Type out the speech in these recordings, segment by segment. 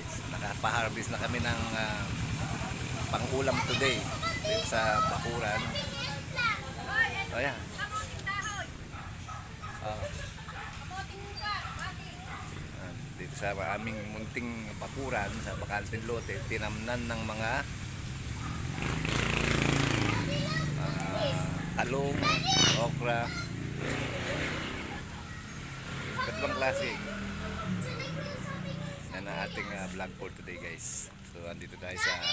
guys. Nakapa-harvest na kami ng ah, pang-ulam today dito sa Bakuran. O yan. Oh. Ah, dito sa aming munting Bakuran sa Bakantin Lote, tinamnan ng mga ah, talong, okra, iba't ibang klase. Yan ang ating ah, vlog for today guys. So andito tayo sa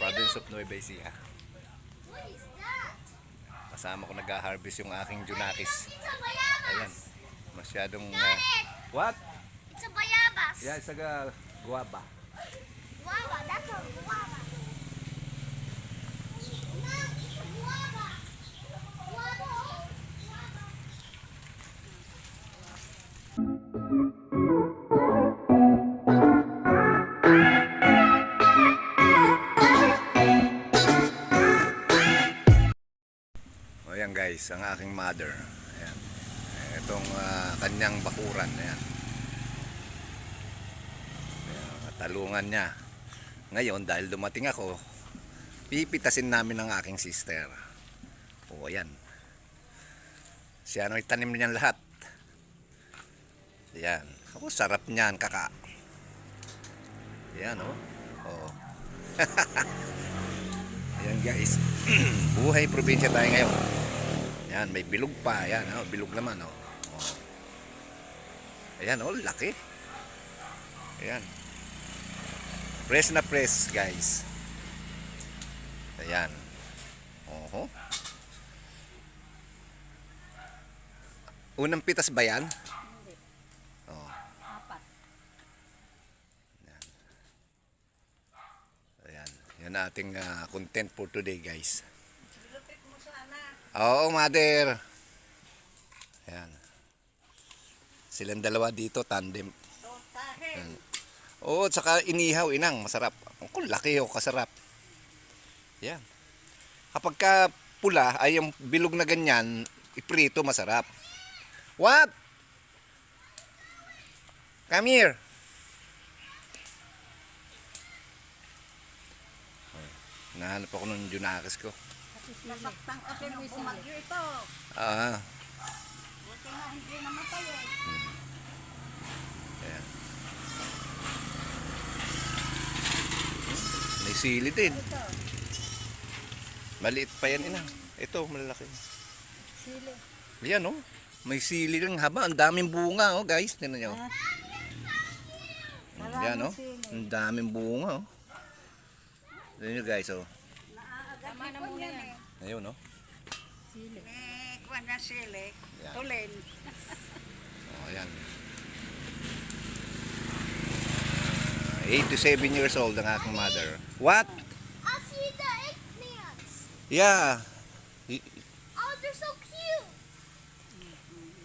province of Nueva Ecija. Kasama ko nag-harvest yung aking Junakis. Ayan. Masyadong... ah, what? It's a bayabas. Yeah, it's a guava. Guava, that's a guava. Guys, ang aking mother. Ayan. Itong ah, kanyang bakuran. Ayan. Ayan, talungan niya. Ngayon, dahil dumating ako, pipitasin namin ang aking sister. O ayan. Siya ano itanim niyan lahat. Ayan. Ako, sarap niyan, kaka. Ayan, oh. Oh. Ayan guys. Buhay probinsya tayo ngayon. Ayan, may bilog pa. Ayan, oh, bilog naman. Oh. Oh. Ayan, oh, laki. Ayan. Press na press, guys. Ayan. Oho. Unang pitas ba yan? Oh. Ayan. Yan ating ah, content for today, guys. Oo, mother. Ayan. Silang dalawa dito, tandem. Ayan. Oo, at saka inihaw, inang, masarap. Ang laki o, kasarap. Yan. Kapag ka pula, ay yung bilog na ganyan, iprito, masarap. What? Come here. Nahanap ako ng Junakis ko. Nasaktan kasi nung bumagyo ito. Ah, Buti nga hindi namatay eh. ayan. May sili din. Ito, Maliit pa yan, ina. Ito, malalaki. sili. Yan, oh. May sili rin haba. Ang daming bunga, oh, guys. Tingnan nyo. Ah. Yan, oh. sili. Ang daming bunga, oh. Tingnan nyo, guys, oh. Tama na muna yan. Ayun, oh. Sili. Eh, kuwan na sili. Yan. Tulin. Oh, ayan. Uh, 87 years old ang aking mother. What? I see the eggplants. Yeah. Oh, they're so cute.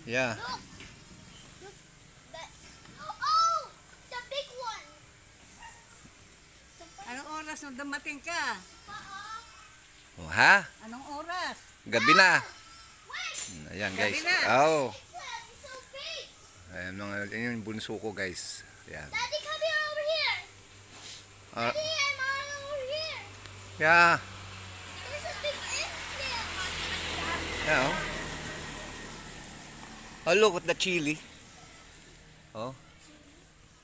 Yeah. Look. Oh, the big one. The big Anong oras nung dumating ka? Oh, ha? Anong oras? Gabi na. Wait. Ayan, guys. Gabi na. Oh. Ayan, mga, yun yung bunso ko, guys. Ayan. Daddy, come here over here. Ah, Daddy and mom over here. yeah. There's a big eggplant. Yeah, oh. Oh, look at the chili. Oh.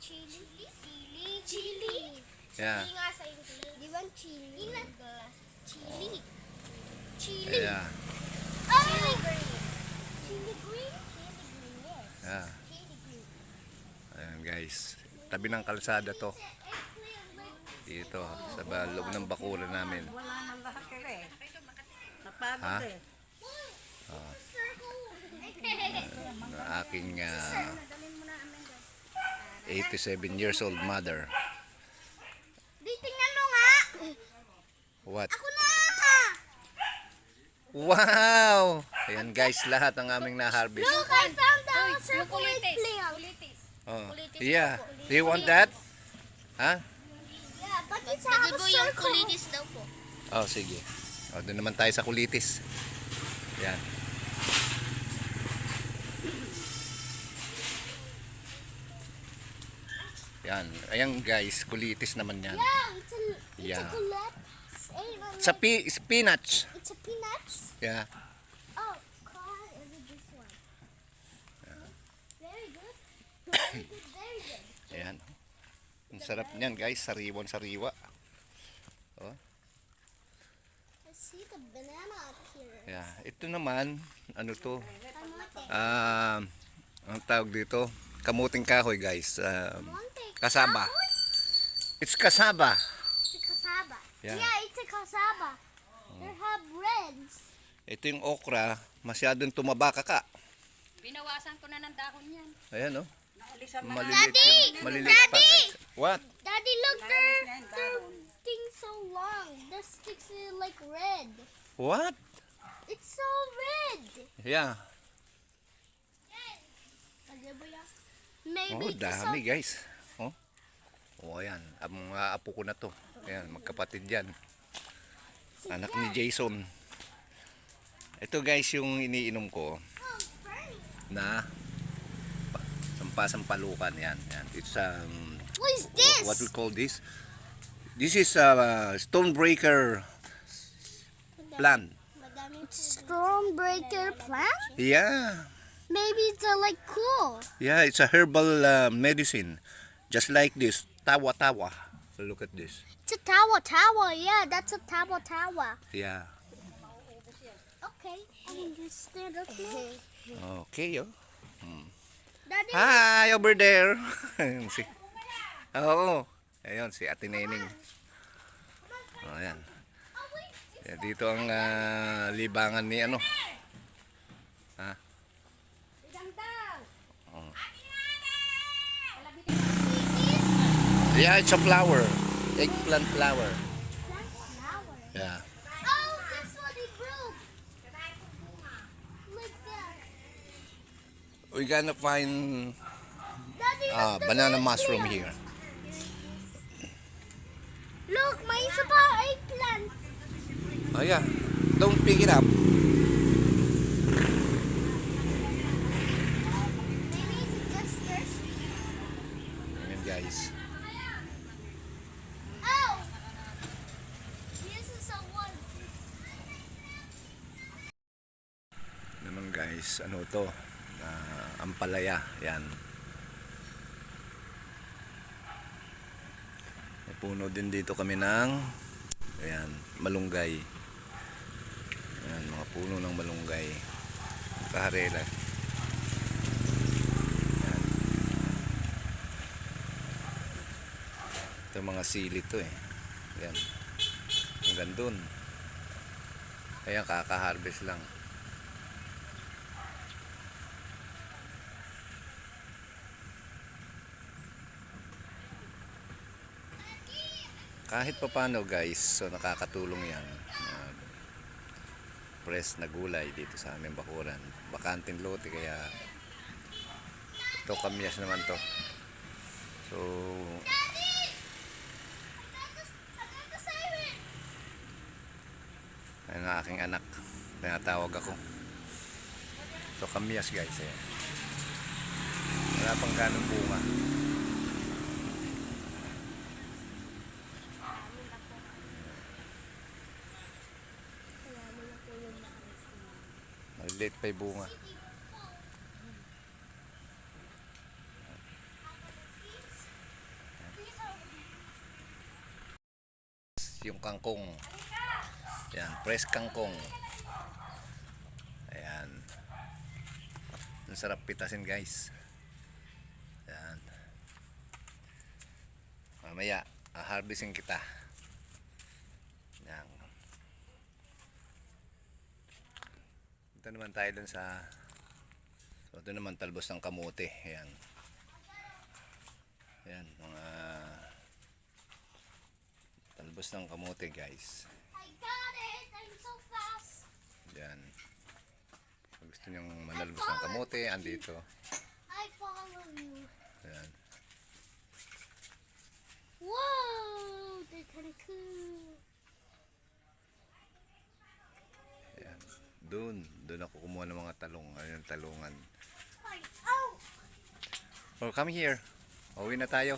Chili. Chili. Chili. Yeah. Chili nga sa English. Di ba chili? Chili. Chili. Yeah. Oh! Chili green. Chili green? Chili green, yes. Yeah. Chili green. Ayan, guys. Tabi ng kalsada to. Dito, sa loob ng bakura namin. Wala nang lahat ka eh. Napagod Ha? eh. circle. Ng aking ah, 87 years old mother. Di, tingnan mo nga. What? Ako na. Wow! Ayan guys, lahat ang aming na-harvest. Look, I found the circle eggplant. Oh. Yeah. Do you want that? Ha? Yeah, but it's have a circle. daw po. Oh, sige. O, doon naman tayo sa kulitis. Yan. Yan. Ayan guys, kulitis naman yan. Yeah, it's a, it's Yeah. a Hey, like- Sa pi- spinach. It's a peanuts. Yeah. Oh, God, I did this one. Very good. Very good, very good. Ayan. Ang sarap niyan guys, sariwan sariwa. I see the banana up here. Yeah. Ito naman, ano to? It. Um, ang tawag dito, kamuting kahoy guys. Um, it. kasaba. It's kasaba. Cassava. Yeah. Yeah, it's a cassava. They have reds. Ito yung okra, masyadong tumaba ka Binawasan ko na ng dahon yan. Ayan oh. Naalis ang mga Maliliit Daddy! yung, maliliit pa Daddy! What? Daddy, look, na they're dahon. things so long. The sticks are like red. What? It's so red. Yeah. Maybe Oh, it's dami a- guys. Oh. Oh, ayan. Ang mga apo ko na to. Ayan, magkapatid yan. Anak ni Jason. Ito guys yung iniinom ko na pa- sampasampalukan yan. yan. It's um What is this? what we call this? This is a stonebreaker plant. Stormbreaker plant? Yeah. Maybe it's a, like cool. Yeah, it's a herbal uh, medicine. Just like this, tawa-tawa. Look at this. It's a tower tower. Yeah, that's a tower tower. Yeah. Okay, I can just stand up now. Okay, oh. Daddy, Hi, over there. Ayun si. Oo. Ayun, si Ate Neneng. Oh, ayan. oh. Yan, dito ang ah, libangan ni ano. Yeah, it's a flower. Eggplant flower. Yeah. Oh, this one he broke. Like that. We're gonna find uh, banana mushroom here. here. Look, may isa pa eggplant. Oh yeah. Don't pick it up. Maybe he's just thirsty. Ayan guys. Oh! This is a one. naman guys, ano to? Ah, ampalaya, yan. May puno din dito kami ng ayan, malunggay. Ayan, mga puno ng malunggay. Kaharela. Ayan. Ito mga sili to eh. Ayan. Hanggang dun. Ayan, kaka-harvest lang. Kahit papano guys so nakakatulong yan. Uh, press na gulay dito sa aming bakuran. Bakanting lote kaya ito kamyas naman to. So ayun ang aking anak. Tinatawag ako. So kamyas guys ayan. wala pang ganong bunga Yung bunga. Yung kangkong. Yan, fresh kangkong. Ayan. Ang sarap pitasin guys. Ayan. Mamaya, harvesting kita. Yan. Ito naman tayo dun sa So ito naman talbos ng kamote. Ayan. Ayan, mga talbos ng kamote guys. I got it! I'm so fast! Ayan. Kung gusto nyong manalbos ng kamote, andito. I follow you. Ayan. Whoa! They're kind of cool. Ayan. Doon. Doon ako kumuha ng mga talong. Ayun, talungan. Oh, come here. Uwi na tayo.